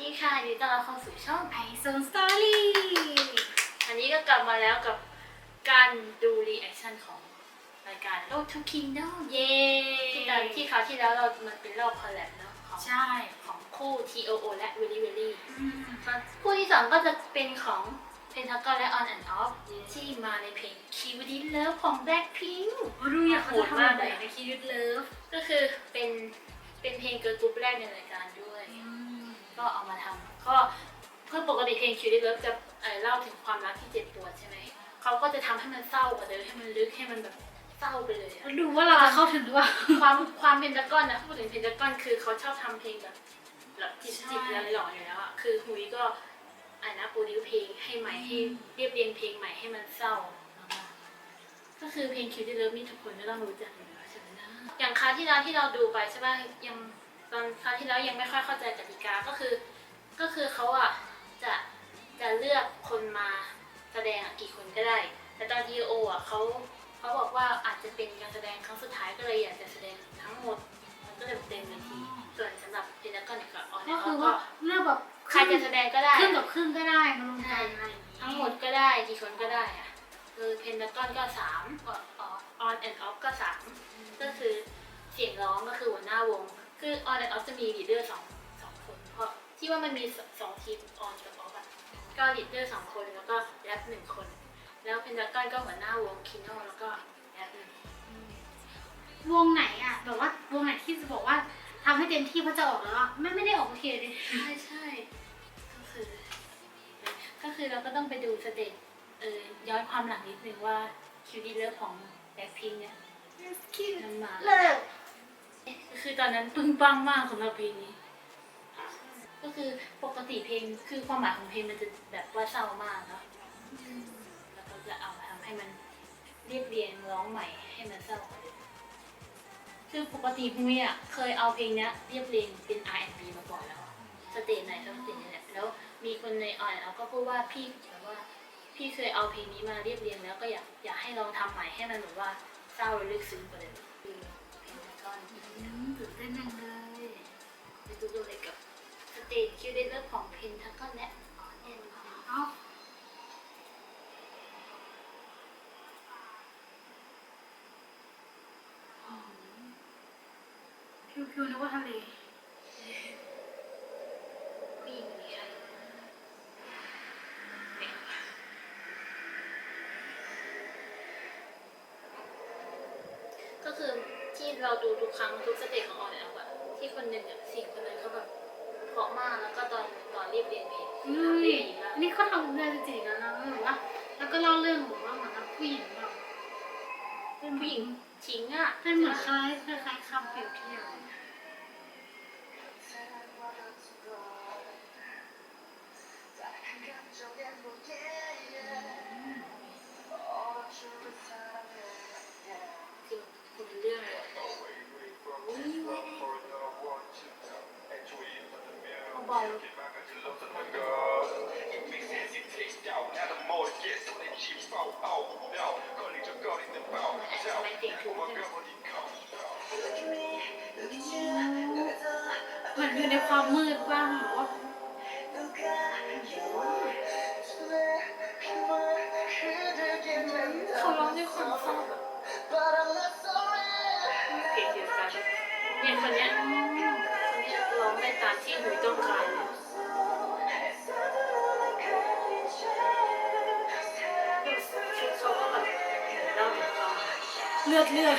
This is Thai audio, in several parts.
ดีค่ะยินดีต้อนรับเข้าสู่ช่องไอโซนสตอรี่อันนี้ก็กลับมาแล้วกับการดูรีแอคชั่นของรายการ Road to Kingdom เย้ที่ตอนที่คราวที่แล้วเรามันเป็นรอบคอลแลบเนาะของใช่ ของคู่ TOO และ Willy Willy อืมส่วนคู่ที่สองก็จะเป็นของ Pentagon และ On and Off ที่มาในเพลง Cutie Love ของ Blackpink ดูอยากเขาจะทำอะไรในคิดเลิฟก็คือเป็นเป็นเพลงเกิร์ลกรุ๊ปแรกในรายการด้วย ก็เอามาทำก็เพื่อปกติเพลงคิวดิเลิฟจะเอ่อเล่าถึงความรักที่เจ็บปวดใช่ไหมเขาก็จะทำให้มันเศร้ากว่าเดิมให้มันลึกให้มันแบบเศร้าไปเลยอะแล้วดูว่าเราจะเข้าถึงหรือเปล่าความความเพนตากอนนะพูดถึงเพนตากอนคือเขาชอบทำเพลงแบบแบบจิบใช่จิบแล้วหล่ออยู่แล้วอะคือฮุยก็อ่านะโปรดิวเพลงให้ใหม่ให้เรียบเรียงเพลงใหม่ให้มันเศร้ามากๆก็คือเพลงคิวดิเลิฟนี่ทุกคนก็ต้องรู้จักอยู่แล้วใช่ไหมนะอย่างคราวที่แล้วที่เราดูไปใช่ป่ะยัง ตอนคราวที่แล้วยังไม่ค่อยเข้าใจกติกาก็คือ ก็คือเขาอะจะจะเลือกคนมาแสดงอะกี่คนก็ได้ แต่ตอนทีโออะเขาเขาบอกว่าอาจจะเป็นการแสดงครั้งสุดท้ายก็เลยอยากจะแสดงทั้งหมด มันก็เลยเต็มเวทีส่วนสำหรับเพนนักก็เนี่ยก็ออนแอก็ร์คือก็ว่าเลือกแบบใครจะแสดงก็ได้ครึ่งกับครึ่งก็ได้มาลงกันอะไรอย่างงี้ทั้งหมดก็ได้กี่คนก็ได้อะคือเพนนักกอนก็สามออนแอนด์ออฟก็สามก็คือเสียงร้องก็คือหัวหน้าวง คือออนแอนด์ออฟจะมีลีดเดอร์สองสองคนเพราะที่ว่ามันมีสสองทีมออนกับออฟอะก็ลีดเดอร์สองคนแล้วก็แรปหนึ่งคน แล้วเพนนักกอนก็หัวหน้าวงคิโนแล้วก็แรปหนึ่งวงไหนอะแบบว่าวงไหนที่จะบอกว่าทำให้เต็มที่เพราะจะออกแล้วอะไม่ไม่ได้ออกโอเคเลย ใช่ใช่ก็คือก็คือเราก็ต้องไปดูสเตจเออย้อนความหลังนิดนึงว่าคิวดีเลิฟของแบ็คพิงเนี่ย มันมา เลิก คือตอนนั้นปึ้งปังมากสำหรับเพลงนี้ ก็คือปกติเพลงคือความหมายของเพลงมันจะแบบว่าเศร้ามากเนาะแล้วก็จะเอามาทำให้มันเรียบเรียงร้องใหม่ให้มันเศร้ากว่าเดิมคือปกติพวกนี้อะเคยเอาเพลงเนี้ยเรียบเรียงเป็น R&B มาก่อนแล้วสเตจไหนก็สเตจนี้แหละแล้วมีคนในออนเอาก็พูดว่าพี่แบบว่าพี่เคยเอาเพลงนี้มาเรียบเรียงแล้วก็อยากอยากให้ลองทำใหม่ให้มันแบบว่าเศร้าและลึกซึ้งกว่าเดิมคือเพลงก้อน อืมตื่นเต้นจังเลยไปดูกันเลยกับสเตจคิวเดนเลิฟของเพนทักกอนและออนแอนเอ้าพิวพิวนึกว่าทะเลผู้หญิงคนนี้ใครก็คือ ที่เราดูทุกครั้งทุกสเตจของออนแอนอะที่คนหนึ่งอะสี่คนนั้นเขาแบบเพราะมากแล้วก็ตอนตอนเรียบเรียงเพลงอืทำมได้ดีมากนี่เขาทำได้จริงๆนะนะแบบว่าแล้วก็เล่าเรื่องบอกว่าเหมือนกับผู้หญิงแบบเป็นผู้ผู้หหญิญิงงทิ้งอะเป็นเหมือนคล้ายคล้ายๆคำเปรียบเทียบ ความมืดบ้างหรือว่าเขาร้องด้วยความเศร้าแบบเพลงเดียวกันเนี่ยคนเนี้ยคนเนี้ยร้องได้ตามที่หนูต้องการเลยชุดเขาก็แบบเล่าถึงความเลือดเลือด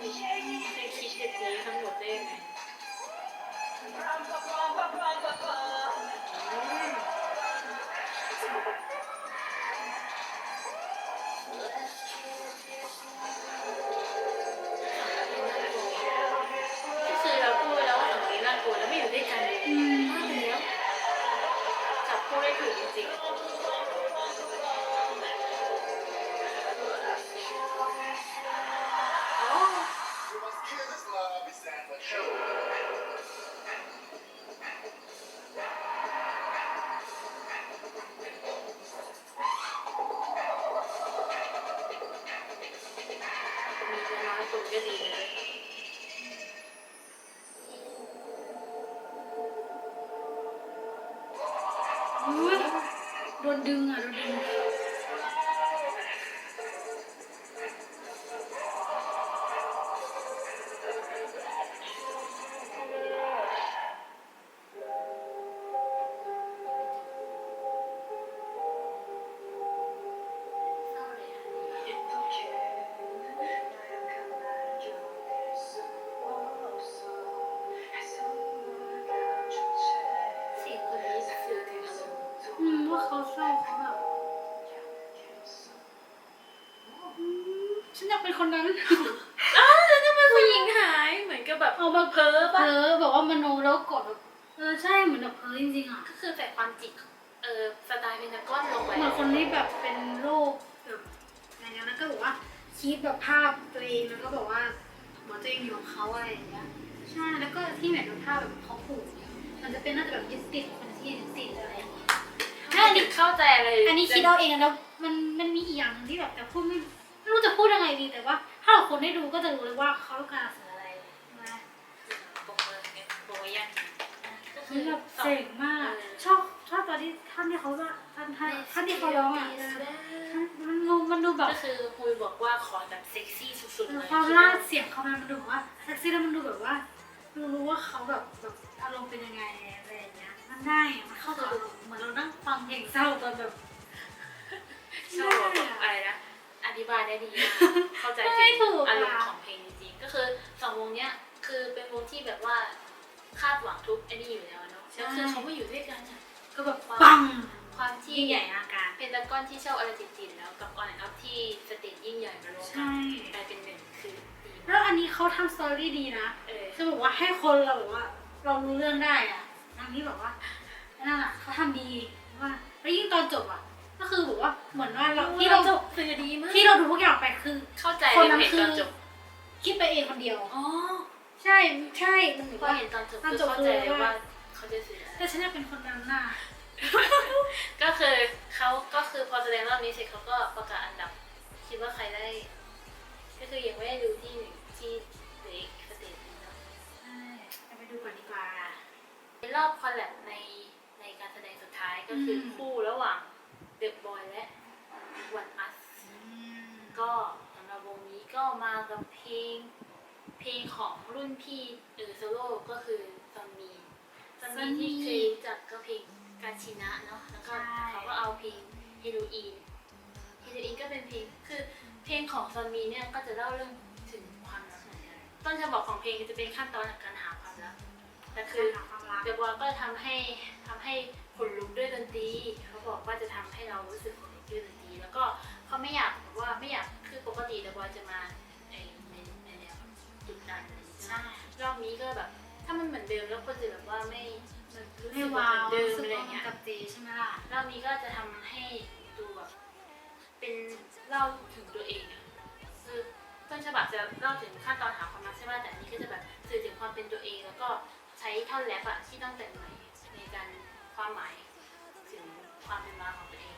เธอมีเคยคิดแบบนี้ทั้งหมดได้ไหม ดนดึงอะ คนนั้น อ้าวแล้วทำไมผู้หญิงหายเหมือนกับแบบเอาแบบเพ้อเพ้อแบบว่ามโนแล้วกดแบบเออใช่เหมือนแบบเพ้อจริงๆอะก็คือใส่ความจิตเออสไตล์เป็นนักก้อนลงไปเหมือนคนที่แบบเป็นโรคแบบอะไรเงี้ยแล้วก็บอกว่าคิดแบบภาพตัวเองแล้วก็บอกว่าเหมือนตัวเองอยู่กับเขาอะไรอย่างเงี้ยใช่แล้วก็ที่เหมือนดูภาพแบบเขาผูกมันจะเป็นน่าจะแบบยึดติดคนที่ยึดติดอะไรอย่างเงี้ยถ้าจิตเข้าใจอะไรอันนี้คิดเอาเองแล้วมันมันมีอีกอย่างหนึงที่แบบแต่พูดไม่ ไม่รู้จะพูดยังไงดีแต่ว่า ถ้าเราคนได้ดูก็จะรู้เลยว่าเขาต้องการสื่ออะไรนะปกเลยไงปกยังก็คือแบบเจ๋งมาก ชอบชอบตอนที่ท่านที่เขาว่าท่านท่านท่านที่เขาร้องอะเออมันดูมันดูแบบก็คือคุยบอกว่าขอแบบเซ็กซี่สุดๆเลยความลาดเสียงเขามันดูแบบว่าแท็กซี่แล้วมันดูแบบว่าดูรู้ว่าเขาแบบแบบอารมณ์เป็นยังไงอะไรอย่างเงี้ยมันได้อะมันเข้ากับอารมณ์เหมือนเรานั่งฟังเพลงเศร้าตอนแบบชอบแบบอะไรนะอ ธิบายได้ดีมากเข้าใจไม่ถึถูงกอารมณ์อะของเพลงจริงๆก็คือสองวงเนี้ยคือเป็นวงที่แบบว่าคาดหวังทุกไอ้นี่อยู่แล้วเนาะก็คือเขาไม่อยู่ด้วยกันอะก็แบบปังความที่ยิ่งใหญ่อลังการเป็นตะก้อนที่ชอบอะไรติดๆแล้วกับออนแอนด์อัพที่สเตจยิ่งใหญ่มารวมกัใช่นกลายเป็นหนึ่งคือดีแล้มาวกอันนี้เขาทำสตอรี่ดีนะเออคือแบบว่าให้คนเราแบบว่าเรารู้เรื่องได้อะทางที่แบบว่านั่นแหละเขาทำดีว่าแล้วยิ่งตอนจบอะ ก็คือแบบว่าเหมือนว่าเราที่เราสื่อดีมากที่เราดูทุกอย่างไปคือ เข้าใจคนในนั้นเพลงคือตอนจบคิดไปเองคนเดียวอ๋อใช่ใช่มันเหมือนพอว่าเห็นตอนจบตอนคือจบเข้าใจเลยคือว่าว่าเขาจะสื่ออะไรแต่ฉันอยากเป็นคนนั้นน่ะก็คือเขาก็คือพอแสดงรอบนี้เสร็จเขาก็ประกาศอันดับ คิดว่าใครได้ ก็คือยังไม่ได้ดูที่หนึ่งที่เหลืออีกสเตจหนึงเนาะใช่เอาไปดูก่อนดีกว่าในรอบคอลแลบในในการแสดงสุดท้ายก็คืออมคู่ระหว่าง เดอะบอยและวันอัสก็สำหรับวงนี้ก็มากับเพลง เพลงของรุ่นพี่เออโซโล่ก็คือซอนมีซอนมีที่เคยรู้จักก็เพลงกาชินะเนาะแล้วก็เขาก็เอาเพลงเฮโรอีนเฮโรอีนก็เป็นเพลงคือเพลงของซอนมีเนี่ยก็จะเล่าเรื่องถึงความรักเหมือนกันต้นฉบับของเพลงจะเป็นขั้นตอนของการหาความรักแต่คือหาความรักเดอะบอยก็ทำให้ทำให้ขนลุกด้วยดนตรี เขาบอกว่าจะทำให้เรารู้สึกขนลุกด้วยดนตรีแล้วก็เขาไม่อยากแบบว่าไม่อยากคือปกติเดอะบอยจะมาในในในแนวดุดันอะไรอย่างเงี้ยใช่รอบนี้ก็แบบถ้ามันเหมือนเดิมแล้วคนจะแบบว่าไม่มันรู้ไม่สึกว้าเหมืวอนเดิมรู้สึกอะไรว่าเงี้ยกับเจใช่ไหมล่ะรอบนี้ก็จะทำให้ดูแบบเป็นเล่าถึงตัวเองอะคือต้นฉบับจะเล่าถึงขั้นตอนหาความรักใช่ไหมแต่อันนี้ก็จะแบบสื่อถึงความเป็นตัวเอง แล้วก็ใช้ท่อนแรปอะที่ต้องแต่งใหม่ในการความหมายถึง ความเป็นมาของตัวเอง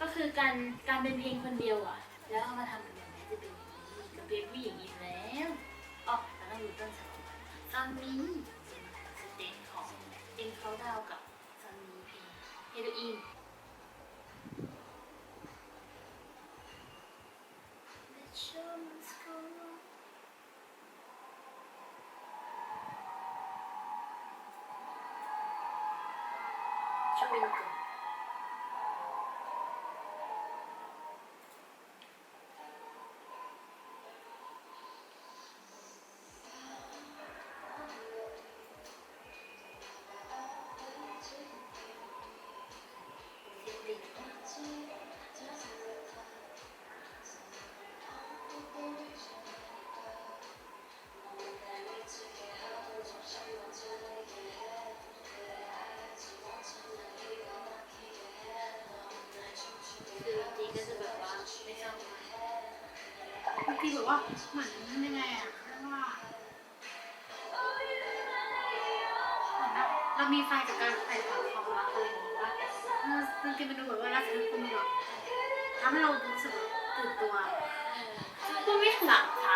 ก็คือการการเป็นเพลงคนเดียวอะ แล้วเอามาทำเป็นแบบนี้จะเป็นอย่างนี้กับเพลงผู้หญิงอีกแล้วอ๋อแล้วต้องดูต้นฉบับซันนี้เป็นสเตจของเอ็นเขาดาวกับซันมีเพลงเฮโรอีน ช่ ทีแบบว่าเหมือนยังไงอะเรียกว่าเหมือนแบบเรามีไฟกับการใส่ฝังความรักอะไรอย่างเงี้ยว่าเออบางทีมันดูแบบว่ารักฉันคุณแบบทำให้เรารู้สึกตื่นตัวคือพูดไม่หลักค่ะ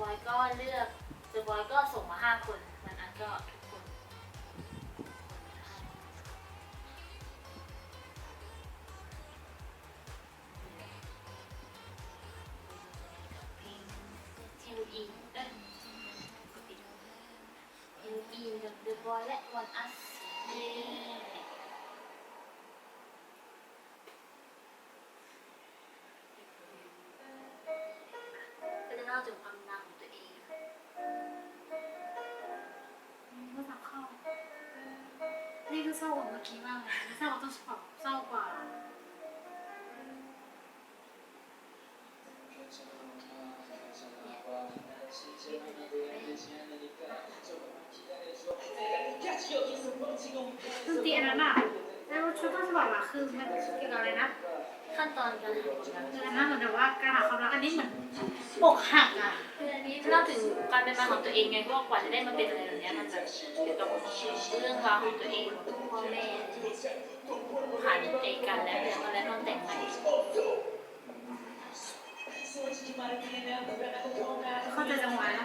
บอยก็เลือกเดอะบอยก็ส่งมาห้าคนมันอันก็ทุกคนเฮลอีเอ้ยเฮลอีกับเดอะบอยและวันอัสเย้ก็จะเล่าถึงความ เศร้ากว่าเมื่อกี้มากเลยเศร้ากว่าต้นฉบับเศร้ากว่าคือตีอันนั้นอะแล้วชุดต้นฉบับอะคือมันเกี่ยวกับอะไรนะขั้นตอนการหาความรักอันนั้นเหมือนแบบว่าการหาความรักอันนี้เหมือนอกหักอะคืออันนี้เล่าถึงการเป็นมาของตัวเองไงเพราะว่ากว่าจะได้มาเป็นอะไรแบบเนี้ยมันแบบเกี่ยวกับเรื่องราวของตัวเอง พ่อแม่ผ่านไอ้การแล้วเนี่ยตอนแรกต้องแต่งใหม่เข้าใจจังหวะนะ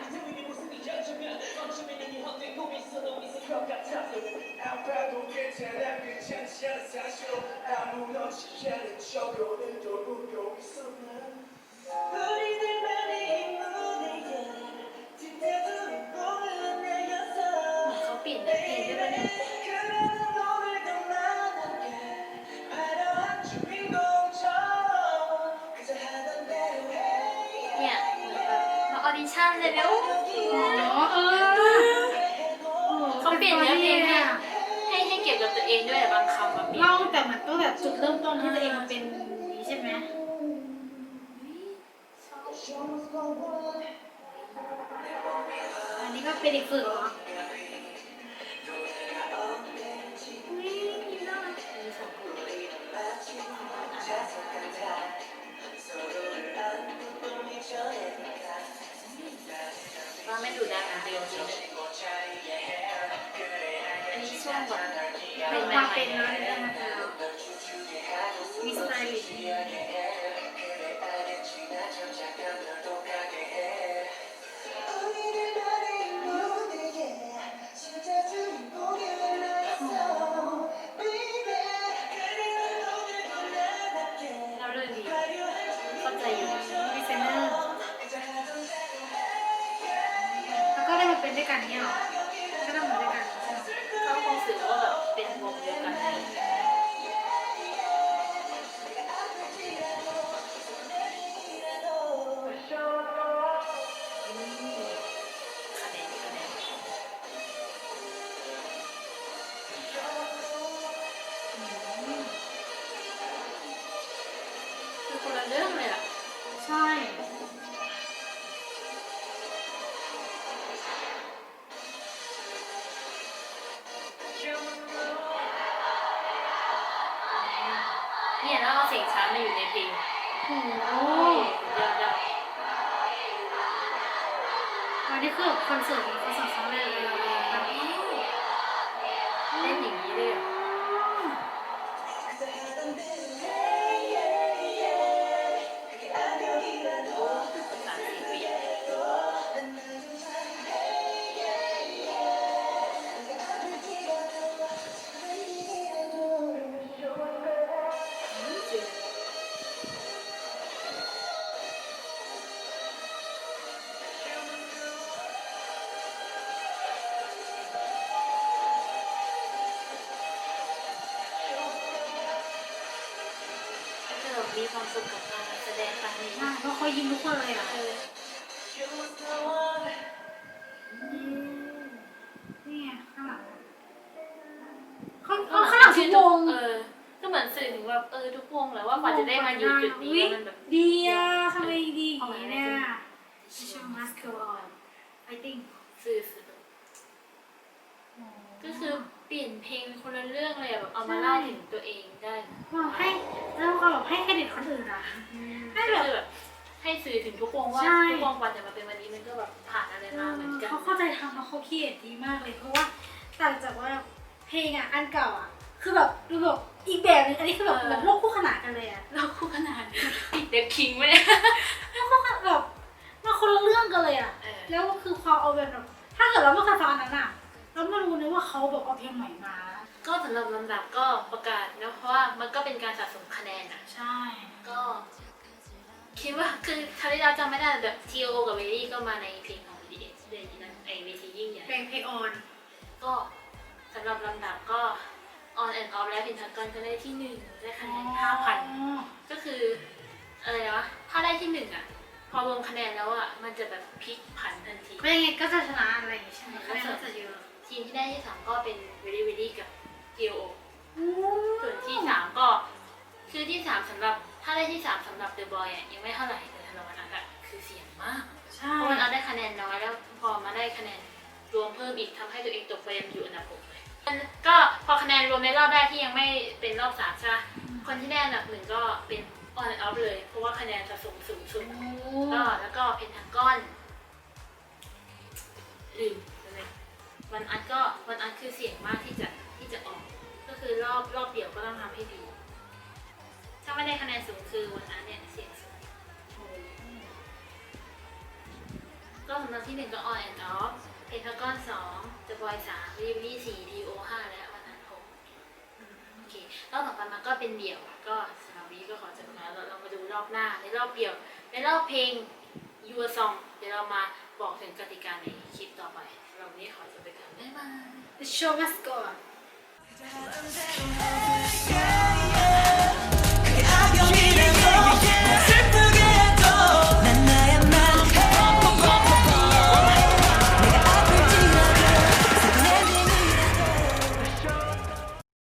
เห มาออดิชั่นเลยเร็วอ๋อเออเขาเปลี่ยนเนื้อเพลงให้ให้ให้เกี่ยวกับตัวเองด้วยแต่บางคำมาเปลี่ยนเล่าแต่เหมือนตั้งแต่จุดเริ่มต้นที่ตัวเองมาเป็นนี้ใช่ไหมอันนี้ก็เป็นเด็กฝึกเหรออุ๊ ไม่ดูดันเดียวจริงอันนี้ช่วงแบบเป็นใหมามเป็นๆแล้วเนี่ยมาแล้วมีสไตล์ ก็ไงช้ามาอยู่ในเพลงโอ้โหโอ้ยยอดยอดวันนี้คือแบบคอนเสิร์ตของคอนเสิร์ตครั้งแรกเลยแบบเล่นอย่าง สุขกับการแสดงครั้งนี้ใช่เพราะเขายิ้มทุกคนเลยอะเออนี่ไงข้างหลังเขาเขาข้างหลังทุกวงเออ ก็เหมือนสื่อถึงแบบเออทุกวงแหละว่ากว่าจะได้มาอยู่จุดนี้แล้วมันแบบดีอะทำไมดีอย่างนี้เนี่ยชมมัสเกอร์ไอติ้งสื่อสื่อก็คือ เปลี่ยนเพลงคนละเรื่องเลยอะแบบเอามาเล่าถึงตัวเองได้นะบอกให้แล้วก็แบบให้เครดิตคนอื่นอะให้แบบก็คือแบบให้สื่อถึงทุกวงว่าใช่ ทุกวงกว่าจะมาเป็นวันนี้มันก็แบบผ่านอะไรมาเหมือนกัน เขาเข้าใจทำแล้วเขาคิดดีมากเลย เพราะว่าต่างจากว่าเพลงอะอันเก่าอะ คือแบบดูแบบอีกแบบนึงอันนี้คือแบบเหมือนโลกคู่ขนานกันเลยอะเราคู่ขนาดนี้ติดเด็กคิงไว้เนี่ยแล้วก็แบบมาคนละเรื่องกันเลยอะ เออแล้วคือพอเอาแบบถ้าเกิดเราไม่เคยฟังอันนั้นอะ เราไม่รู้เลยว่าเขาแบบเอาเพลงใหม่มา ก็สำหรับลำดับก็ประกาศนะเพราะว่ามันก็เป็นการสะสมคะแนนอะใช่ ก็ คิดว่าคือคราวที่เราจำไม่ได้แบบ T.O. กับเวลี่ก็มาในเพลงของ D.S เดือนนี้นั้นไอเวทียิ่งใหญ่ เพลงเพลงออนก็สำหรับลำดับก็ On and Off และพินทักกอนก็ได้ที่หนึ่งได้คะแนนห้าพันก็คืออะไรวะถ้าได้ที่หนึ่งอะพอรวมคะแนนแล้วอะมันจะแบบพลิกผันทันทีก็ยังไงก็จะชนะอะไรอย่างงี้ใช่ไหมคะแนนก็จะเยอะ ทีมที่ได้ที่สามก็เป็นเวลี่เวลี่กับ T.O. อืมส่วนที่สามก็คือที่สามสำหรับถ้าได้ที่สามสำหรับเดอะบอยอะยังไม่เท่าไหร่แต่สำหรับวันนั้นอะคือเสียงมากใช่เพราะมันเอาได้คะแนนน้อยแล้วพอมาได้คะแนนรวมเพิ่มอีกทำให้ตัวเองตกไปยังอยู่อันดับหกเลยก็พอคะแนนรวมในรอบแรกที่ยังไม่เป็นรอบสามใช่ไหมคนที่ได้อันดับหนึ่งก็เป็นออนออฟเลย เพราะว่าคะแนนสะสมสูงสุดก็แล้วก็เพนทากอนลืมเลย วันอัดก็วันอัดคือเสี่ยงมากที่จะที่จะออก ก็คือรอบรอบเดียวก็ต้องทำให้ดี ถ้าไม่ได้คะแนนสูงคือวันนั้นเนี่ยเสี่ยงสูงก็สำหรับที่หนึ่งก็ on and off เพนทากอนสอง The Boy สามรีวิสี่ D.O ห้าและวันนั้นหกโอเครอบต่อไปมาก็เป็นเดี่ยวก็สำหรับวีก็ขอจบแล้วเรามาดูรอบหน้าในรอบเดี่ยว ในรอบเพลง Your Song เดี๋ยวเรามาบอกถึงกติกาในคลิปต่อไป The show must go on